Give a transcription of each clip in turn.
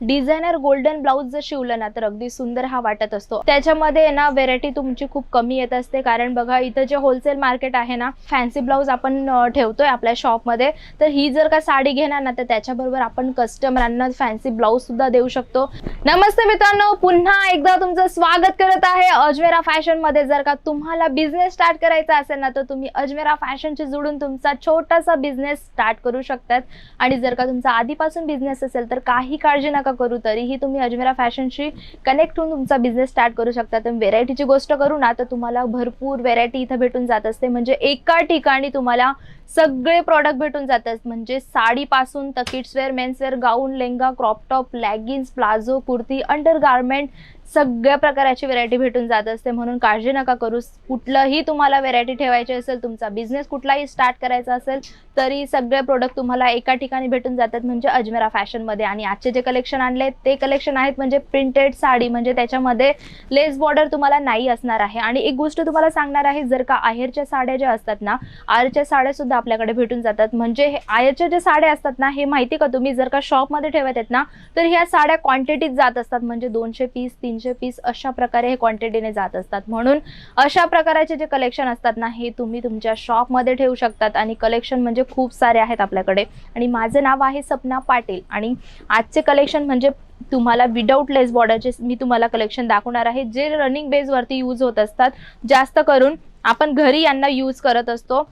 Designer golden blouse जर शिवलं ना तर अगदी सुंदर हा वाटत असतो. त्याच्यामध्ये ना व्हेरायटी तुमची खूप कमी येत असते. कारण बघा इथं जे होलसेल मार्केट आहे ना फॅन्सी ब्लाऊज आपण ठेवतोय आपल्या शॉपमध्ये तर ही जर का साडी घेणार ना तर त्याच्याबरोबर आपण कस्टमरांना फॅन्सी ब्लाऊज सुद्धा देऊ शकतो. नमस्ते मित्रांनो पुन्हा एकदा तुमचं स्वागत करत आहे अजमेरा फॅशनमध्ये. जर का तुम्हाला बिझनेस स्टार्ट करायचा असेल ना तर तुम्ही अजमेरा फॅशनशी जोडून तुमचा छोटासा बिझनेस स्टार्ट करू शकतात. आणि जर का तुमचा आधीपासून बिझनेस असेल तर काही काळजी नका करू तरीही तुम्ही अजमेरा फॅशनशी कनेक्ट होऊन तुमचा बिझनेस स्टार्ट करू शकता. तर व्हेरायटीची गोष्ट करू ना तर तुम्हाला भरपूर व्हेरायटी इथं भेटून जात असते. म्हणजे एका ठिकाणी तुम्हाला सगळे प्रॉडक्ट भेटून जातात. म्हणजे साडीपासून तर kidswear menswear gown lehenga crop top leggings palazzo kurti under garment सगळ्या प्रकाराची व्हेरायटी भेटून जात असते. म्हणून काळजी नका करू. कुठलंही तुम्हाला व्हेरायटी ठेवायची असेल तुमचा बिझनेस कुठलाही स्टार्ट करायचा असेल तरी सगळे प्रोडक्ट तुम्हाला एका ठिकाणी भेटून जातात. म्हणजे अजमेरा फॅशनमध्ये आणि आजचे जे कलेक्शन आणले ते कलेक्शन आहेत म्हणजे प्रिंटेड साडी. म्हणजे त्याच्यामध्ये लेस बॉर्डर तुम्हाला नाही असणार आहे. आणि एक गोष्ट तुम्हाला सांगणार आहे जर का आहेरच्या साड्या ज्या असतात ना आहेरच्या साड्यासुद्धा सुद्धा आपल्याकडे भेटून जातात. म्हणजे हे आयाच्या ज्या साड्या असतात ना हे माहिती का तुम्ही? जर का शॉपमध्ये ठेवत आहेत ना तर ह्या साड्या क्वांटिटीत जात असतात. म्हणजे दोनशे पीस तीनशे पीस अशा प्रकारे हे क्वांटिटीने जात असतात. म्हणून अशा प्रकारचे जे कलेक्शन असतात ना हे तुम्ही तुमच्या शॉपमध्ये ठेवू शकतात आणि कलेक्शन म्हणजे खूप सारे आहेत आपल्याकडे. आणि माझं नाव आहे सपना पाटील आणि आजचे कलेक्शन म्हणजे तुम्हाला विदाऊट लेस बॉर्डरचे मी तुम्हाला कलेक्शन दाखवणार आहे. जे रनिंग बेसवरती यूज होत असतात जास्त करून आपण घरी यांना यूज करत असतो.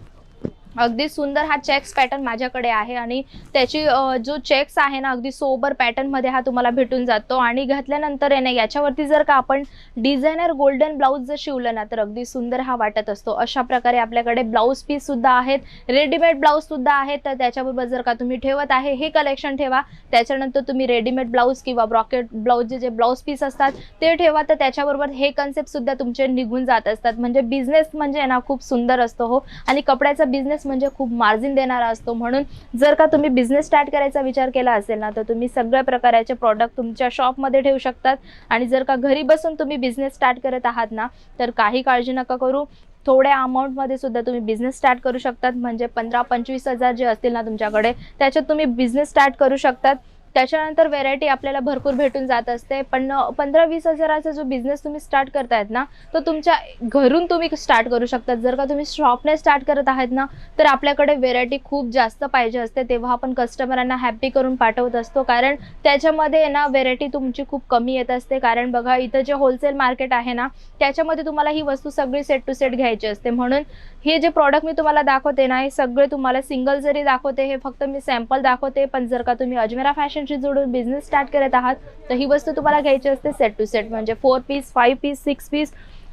अगदी सुंदर हा चेक्स पॅटर्न माझ्याकडे आहे आणि त्याची जो चेक्स आहे ना अगदी सोबर पॅटर्नमध्ये हा तुम्हाला भेटून जातो. आणि घातल्यानंतर आहे ना याच्यावरती जर का आपण डिझायनर गोल्डन ब्लाऊज जर शिवलं ना तर अगदी सुंदर हा वाटत असतो. अशा प्रकारे आपल्याकडे ब्लाऊज पीस सुद्धा आहेत. रेडीमेड ब्लाऊज सुद्धा आहेत. तर त्याच्याबरोबर जर का तुम्ही ठेवत आहे हे कलेक्शन ठेवा. त्याच्यानंतर तुम्ही रेडीमेड ब्लाऊज किंवा ब्रॉकेट ब्लाऊजचे जे ब्लाऊज पीस असतात ते ठेवा. तर त्याच्याबरोबर हे कन्सेप्ट सुद्धा तुमचे निघून जात असतात. म्हणजे बिझनेस म्हणजे ना खूप सुंदर असतो हो. आणि कपड्याचा बिझनेस म्हणजे खूप मार्जिन देणारा असतो. म्हणून जर का तुम्ही बिझनेस स्टार्ट करायचा विचार केला असेल ना तर तुम्ही सगळ्या प्रकाराचे प्रॉडक्ट तुमच्या शॉपमध्ये ठेवू शकतात. आणि जर का घरी बसून तुम्ही बिझनेस स्टार्ट करत आहात ना तर काही काळजी नका करू. थोड्या अमाऊंटमध्ये सुद्धा तुम्ही बिझनेस स्टार्ट करू शकतात. म्हणजे पंधरा पंचवीस हजार जे असतील ना तुमच्याकडे त्याच्यात तुम्ही बिझनेस स्टार्ट करू शकतात. त्याच्यानंतर व्हेरायटी आपल्याला भरपूर भेटून जात असते. पण पंधरा वीस हजाराचा जो बिझनेस तुम्ही स्टार्ट करतायत ना तो तुमच्या घरून तुम्ही स्टार्ट करू शकतात. जर का तुम्ही शॉपने स्टार्ट करत आहात ना तर आपल्याकडे व्हेरायटी खूप जास्त पाहिजे असते. तेव्हा आपण कस्टमरांना हॅप्पी करून पाठवत असतो. कारण त्याच्यामध्ये ना व्हेरायटी तुमची खूप कमी येत असते. कारण बघा इथं जे होलसेल मार्केट आहे ना त्याच्यामध्ये तुम्हाला ही वस्तू सगळी सेट टू सेट घ्यायची असते. म्हणून हे जे प्रॉडक्ट मी तुम्हाला दाखवते ना हे सगळे तुम्हाला सिंगल जरी दाखवते हे फक्त मी सॅम्पल दाखवते पण जर का तुम्ही अजमेरा फॅशनशी जोडून बिझनेस स्टार्ट करत आहात तर ही वस्तू तुम्हाला घ्यायची असते सेट टू सेट म्हणजे four piece five piece six piece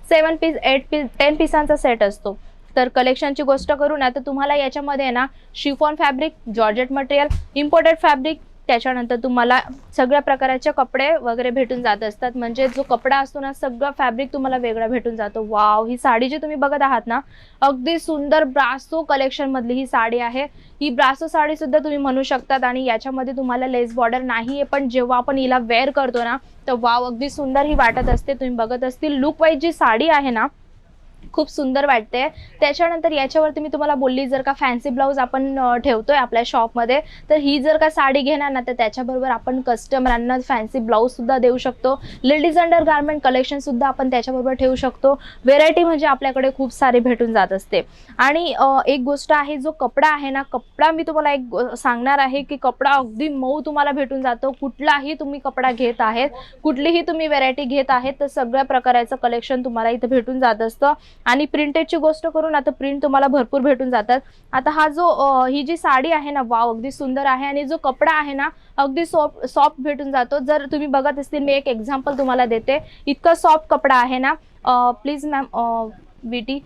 seven piece eight piece ten पीसांचा set असतो. तर कलेक्शनची गोष्ट करू ना तर तुम्हाला याच्यामध्ये आहे ना chiffon fabric georgette material imported fabric त्याच्यानंतर तुम्हाला सगळ्या प्रकारचे कपडे वगैरे भेटून जात असतात. म्हणजे जो कपडा असतो ना सगळा फॅब्रिक तुम्हाला वेगळा भेटून जातो. वाव ही साडी जी तुम्ही बघत आहात ना अगदी सुंदर ब्रासो कलेक्शन मधली ही साडी आहे. ही ब्रासो साडी सुद्धा तुम्ही म्हणू शकतात आणि याच्यामध्ये तुम्हाला लेस बॉर्डर नाही आहे पण जेव्हा आपण हिला वेअर करतो ना तर वाव अगदी सुंदर ही वाटत असते. तुम्ही बघत असतील लुक वाईज जी साडी आहे ना खूप सुंदर वाटते त्याच्यानंतर याच्यावरती मी तुम्हाला बोलली जर का फॅन्सी ब्लाऊज आपण ठेवतोय आपल्या शॉपमध्ये तर ही जर का साडी घेणार ना तर त्याच्याबरोबर आपण कस्टमरांना फॅन्सी ब्लाऊज सुद्धा देऊ शकतो. लेडीज अंडर गार्मेंट कलेक्शन सुद्धा आपण त्याच्याबरोबर ठेवू शकतो. व्हेरायटी म्हणजे आपल्याकडे खूप सारी भेटून जात असते. आणि एक गोष्ट आहे जो कपडा आहे ना कपडा मी तुम्हाला एक सांगणार आहे की कपडा अगदी मऊ तुम्हाला भेटून जातो. कुठलाही तुम्ही कपडा घेत आहेत कुठलीही तुम्ही व्हेरायटी घेत आहेत तर सगळ्या प्रकाराचं कलेक्शन तुम्हाला इथे भेटून जात असतं. आणि प्रिंटेडची गोष्ट करून आता प्रिंट तुम्हाला भरपूर भेटून जातात. आता हा जो ही जी साडी आहे ना वाव अगदी सुंदर आहे आणि जो कपडा आहे ना अगदी सॉफ्ट सॉफ्ट भेटून जातो. जर तुम्ही बघत असतील मी एक एक्झाम्पल तुम्हाला देते. इतका सॉफ्ट कपडा आहे ना प्लीज मॅम विटी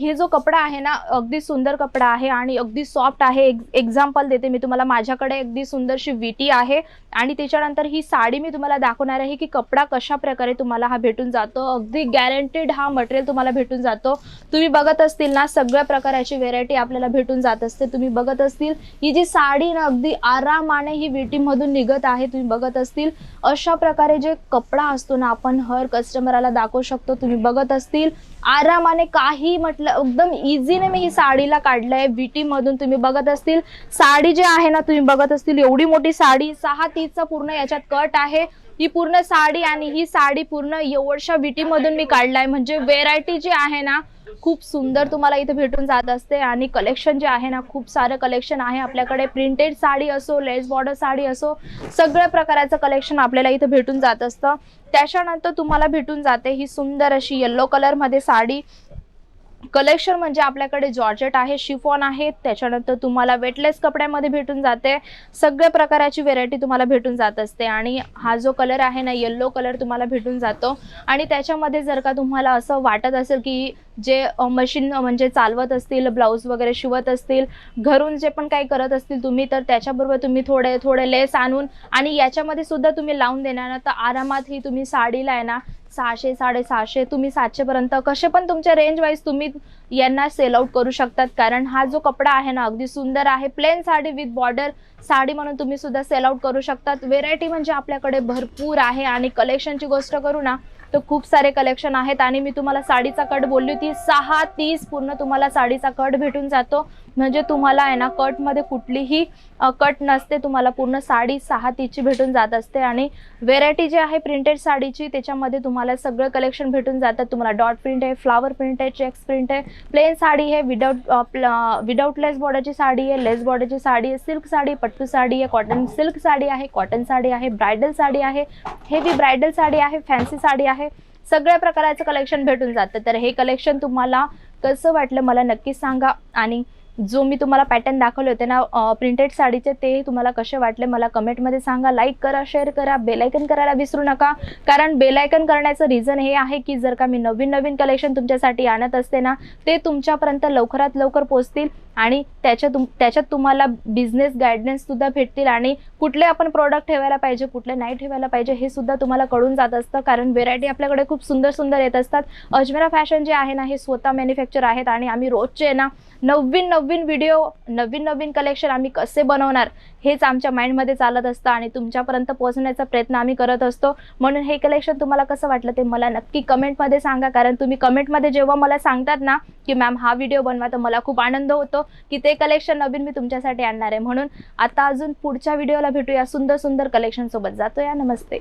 हे जो कपडा आहे ना अगदी सुंदर कपडा आहे आणि अगदी सॉफ्ट आहे. एक्झाम्पल देते मी तुम्हाला. माझ्याकडे अगदी सुंदरशी विटी आहे आणि त्याच्यानंतर ही साडी मी तुम्हाला दाखवणार आहे की कपडा कशा प्रकारे तुम्हाला हा भेटून जातो. अगदी गॅरंटेड हा मटेरियल तुम्हाला भेटून जातो. तुम्ही बघत असतील ना सगळ्या प्रकाराची व्हेरायटी आपल्याला भेटून जात असते. तुम्ही बघत असतील ही जी साडी ना अगदी आरामाने ही विटीमधून निघत आहे. तुम्ही बघत असतील अशा प्रकारे जे कपडा असतो ना आपण हर कस्टमरला दाखवू शकतो. तुम्ही बघत असतील आराम त्याप्रमाणे काही म्हटलं एकदम इझीने मी ही साडीला काढलंय. विटी मधून तुम्ही बघत असतील साडी जी आहे ना तुम्ही बघत असतील एवढी मोठी साडी सहा तीसचा पूर्ण याच्यात कट आहे. ही पूर्ण साडी आणि ही साडी पूर्ण एवढशा विटीमधून मी काढलाय. म्हणजे व्हेरायटी जी आहे ना खूप सुंदर तुम्हाला इथे भेटून जात असते. आणि कलेक्शन जे आहे ना खूप सारं कलेक्शन आहे. आपल्याकडे प्रिंटेड साडी असो लेस बॉर्डर साडी असो सगळ्या प्रकाराचं कलेक्शन आपल्याला इथे भेटून जात असतं. त्याच्यानंतर तुम्हाला भेटून जाते ही सुंदर अशी येल्लो कलरमध्ये साडी. कलेक्शन म्हणजे आपल्याकडे जॉर्जेट आहे शिफॉन आहे. त्याच्यानंतर तुम्हाला वेटलेस कपड्यामध्ये भेटून जाते. सगळ्या प्रकाराची व्हेरायटी तुम्हाला भेटून जात असते. आणि हा जो कलर आहे ना येल्लो कलर तुम्हाला भेटून जातो. आणि त्याच्यामध्ये जर का तुम्हाला असं वाटत असेल की जे मशीन म्हणजे चालवत असतील ब्लाऊज वगैरे शिवत असतील घरून जे पण काही करत असतील तुम्ही तर त्याच्याबरोबर तुम्ही थोडे थोडे लेस आणून आणि याच्यामध्ये सुद्धा तुम्ही लावून देणार ना. तर आरामात ही तुम्ही साडीला आहे ना सहाशे साडेसहाशे तुम्ही सातशेपर्यंत कसे पण तुमच्या रेंज वाईज तुम्ही यांना सेल आउट करू शकतात. कारण हा जो कपडा आहे ना अगदी सुंदर आहे. Plain sari with border sari म्हणून तुम्ही सुद्धा सेल आउट करू शकतात. व्हेरायटी म्हणजे आपल्याकडे भरपूर आहे आणि कलेक्शनची गोष्ट करू ना तर खूप सारे कलेक्शन आहेत. आणि मी तुम्हाला साडीचा कट बोलली होती. सहा तीस पूर्ण तुम्हाला साडीचा कट भेटून जातो. म्हणजे तुम्हाला आहे ना कटमध्ये कुठलीही कट नसते. तुम्हाला पूर्ण साडी सहा तिची भेटून जात असते. आणि व्हेरायटी जी आहे प्रिंटेड साडीची त्याच्यामध्ये तुम्हाला सगळं कलेक्शन भेटून जातात तुम्हाला डॉट प्रिंट आहे फ्लावर प्रिंट आहे चेक्स प्रिंट आहे प्लेन साडी आहे विदाऊट विदाउट लेस बॉर्डरची साडी आहे लेस बॉर्डरची साडी आहे सिल्क साडी पट्टू साडी आहे कॉटन सिल्क साडी आहे कॉटन साडी आहे ब्रायडल साडी आहे हेवी ब्रायडल साडी आहे फॅन्सी साडी आहे. सगळ्या प्रकाराचं कलेक्शन भेटून जातं. तर हे कलेक्शन तुम्हाला कसं वाटलं मला नक्कीच सांगा. आणि जो मी तुम्हाला पॅटर्न दाखवले होते ना प्रिंटेड साडीचे ते तुम्हाला कसे वाटले मला कमेंटमध्ये सांगा. लाईक करा शेअर करा बेलायकन करायला विसरू नका. कारण बेलायकन करण्याचं रिझन हे आहे की जर का मी नवीन नवीन कलेक्शन तुमच्यासाठी आणत असते ना ते तुमच्यापर्यंत लवकरात लवकर पोहोचतील आणि त्याच्या तुम त्याच्यात तुम्हाला बिझनेस गायडन्स सुद्धा भेटतील आणि कुठले आपण प्रोडक्ट ठेवायला पाहिजे कुठले नाही ठेवायला पाहिजे हे सुद्धा तुम्हाला कळून जात असतं. कारण व्हेरायटी आपल्याकडे खूप सुंदर सुंदर येत असतात. अजमेरा फॅशन जे आहे ना हे स्वतः मॅन्युफॅक्चर आहेत आणि आम्ही रोजचे ना नवीन नवीन व्हिडिओ नवीन नवीन कलेक्शन आम्ही कसे बनवणार? हेच आमच्या माइंडमध्ये चालत असतं आणि तुमच्यापर्यंत पोहोचण्याचा प्रयत्न आम्ही करत असतो. म्हणून हे कलेक्शन तुम्हाला कसं वाटलं ते मला नक्की कमेंटमध्ये सांगा. कारण तुम्ही कमेंटमध्ये जेव्हा मला सांगतात ना की मॅम हा व्हिडिओ बनवा तर मला खूप आनंद होतो की ते कलेक्शन नवीन मी तुमच्यासाठी आणणार आहे. म्हणून आता अजून पुढच्या व्हिडिओला भेटूया सुंदर सुंदर कलेक्शनसोबत जातो या नमस्ते.